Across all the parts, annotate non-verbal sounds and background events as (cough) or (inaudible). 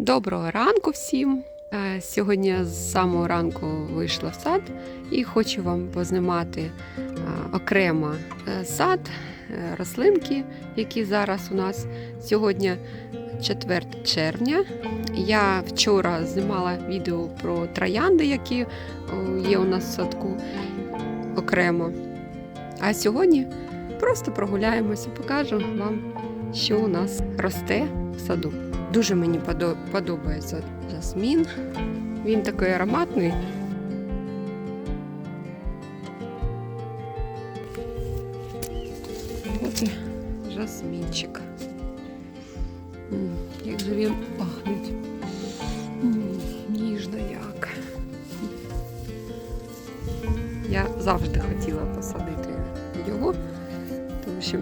Доброго ранку всім! Е, Сьогодні з самого ранку вийшла в сад і хочу вам познімати е, окремо е, сад, рослинки, які зараз у нас сьогодні 4 червня. Я вчора знімала відео про троянди, які є у нас в садку окремо. А сьогодні просто прогуляємося, покажу вам, що у нас росте в саду. Дуже мені подобається жасмін. Він такий ароматний. От і жасмінчик. Як же він пахне. М, Ніжно як. Я завжди хотіла посадити його, тому що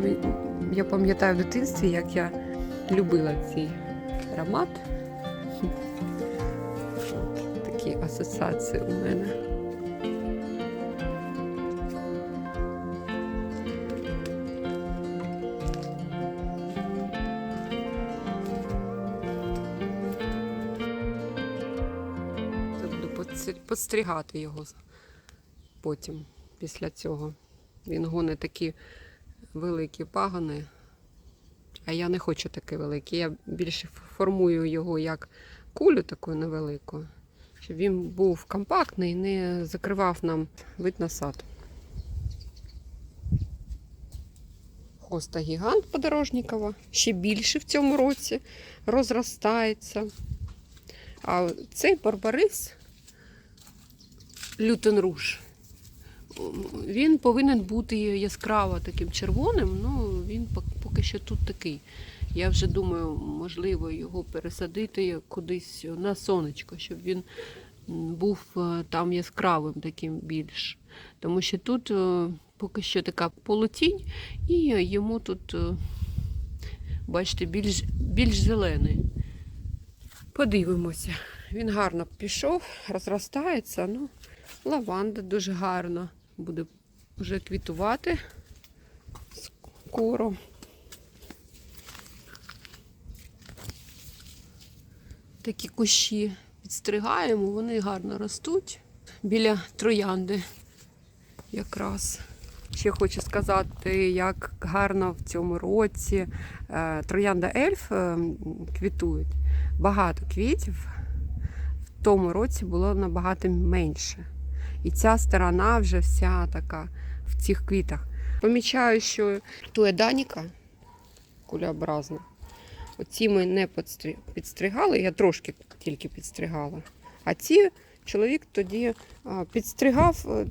я пам'ятаю в дитинстві, як я любила цей аромат. Такі асоціації у мене. Підстригати його потім, після цього. Він гонить такі великі пагони. А я не хочу таке велике. Я більше формую його як кулю таку невелику, щоб він був компактний і не закривав нам вид на сад. Хоста гігант подорожникова, ще більше в цьому році розростається. А цей барбарис лютенруш. Він повинен бути яскраво таким червоним, ну він поки що тут такий. Я вже думаю, можливо, його пересадити кудись на сонечко, щоб він був е, там яскравим таким більш. Тому що тут е, поки що така полутінь, і йому тут, е, бачите, більш, більш зелений. Подивимося. Він гарно пішов, розростається. Ну, лаванда дуже гарно буде вже квітувати скоро. Такі кущі підстригаємо, вони гарно ростуть біля троянди якраз. Ще хочу сказати, як гарно в цьому році е, троянда ельф е, квітують. Багато квітів в тому році було набагато менше. І ця сторона вже вся така в цих квітах. Помічаю, що туеданіка кулеобразна. Оці ми не підстригали, я трошки тільки підстригала. А ці чоловік тоді підстригав е,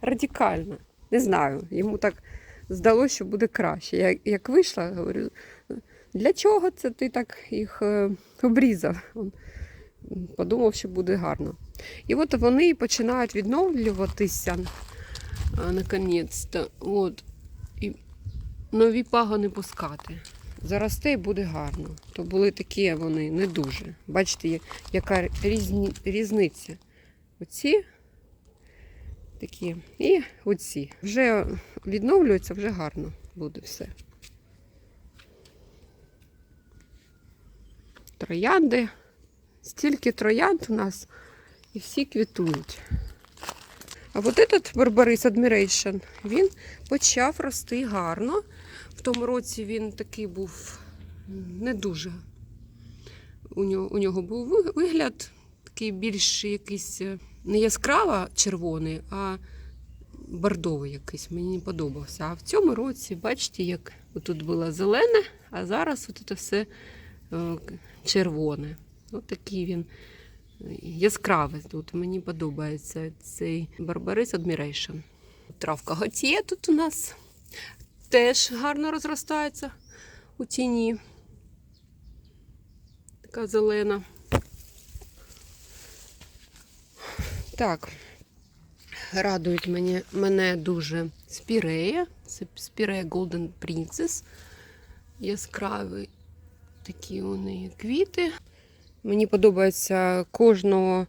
радикально. Не знаю, йому так здалося, що буде краще. Я як вийшла, говорю, для чого це ти так їх е, обрізав? Подумав, що буде гарно. І от вони починають відновлюватися наконець-то. От. І нові пагони пускати. Заросте і буде гарно. То були такі вони не дуже. Бачите, яка різні, різниця. Оці такі і оці. Вже відновлюються, вже гарно буде все. Троянди. Стільки троянд у нас і всі квітують. А от этот Барбарис Admiration, він почав рости гарно. В тому році він такий був не дуже. У нього, у нього був вигляд такий більш якийсь е, не яскраво червоний, а бордовий якийсь. Мені не подобався. А в цьому році, бачите, як тут було зелене, а зараз от це все е, червоне. Ось такий він е, яскравий тут. Мені подобається цей Барбарис Admiration. Травка готіє тут у нас теж гарно розростається у тіні. Така зелена. Так, радують мене, мене дуже спірея. Це спірея Golden Princess. Яскраві такі у неї квіти. Мені подобається кожного,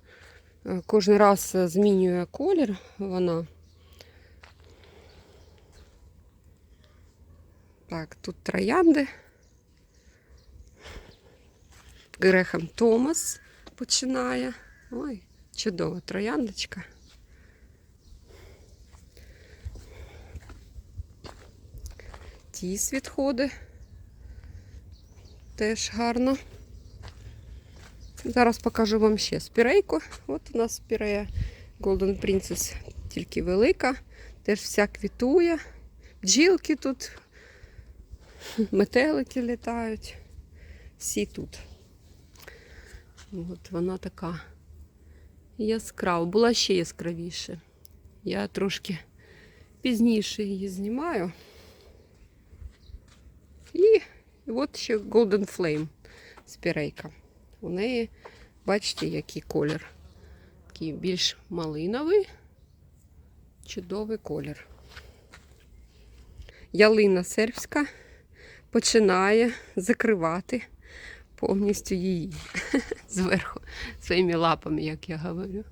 кожен раз змінює колір вона. Так, тут троянди. Грехем Томас починає. Ой, чудова трояндочка. Тіс відходи. Теж гарно. Зараз покажу вам ще спірейку. От у нас спірея Golden Princess, тільки велика. Теж вся квітує. Бджілки тут, метелики літають. Всі тут. От вона така яскрава. Була ще яскравіше. Я трошки пізніше її знімаю. І от ще Golden Flame спірейка. У неї, бачите, який колір. Такий більш малиновий, чудовий колір. Ялина сербська починає закривати повністю її (laughs) зверху своїми лапами, як я говорю.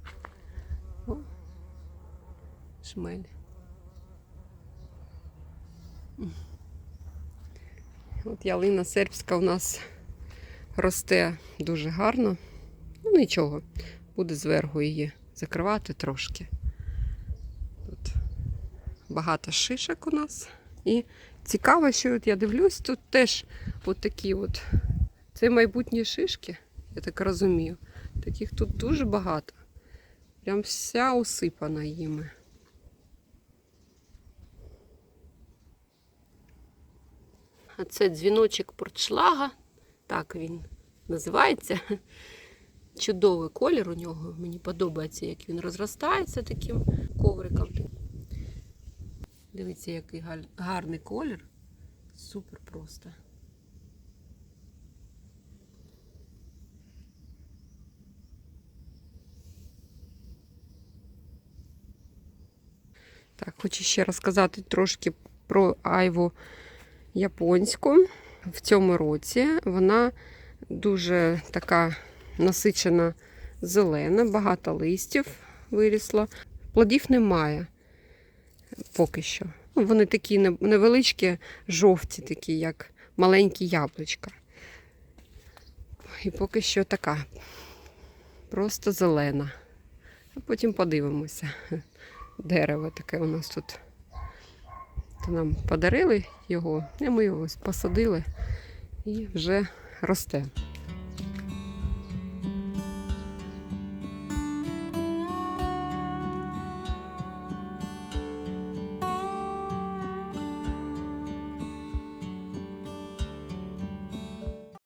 О, шмель. От ялина сербська у нас росте дуже гарно. Ну нічого, буде зверху її закривати трошки. Тут багато шишок у нас. І цікаво, що от я дивлюсь, тут теж от такі от. Це майбутні шишки, я так розумію. Таких тут дуже багато. Прям вся усипана їми. А це дзвіночок портшлага. Так він називається. Чудовий колір у нього. Мені подобається, як він розростається таким ковриком. Дивіться, який гарний колір. Супер просто. Так, хочу ще розказати трошки про айву японську. В цьому році вона дуже така насичена зелена, багато листів вирісло. Плодів немає поки що. Ну, Вони такі невеличкі, жовті, такі, як маленькі яблучка. І поки що така. Просто зелена. А потім подивимося. (laughs) Дерево таке у нас тут. То нам подарили його, і ми його посадили і вже росте.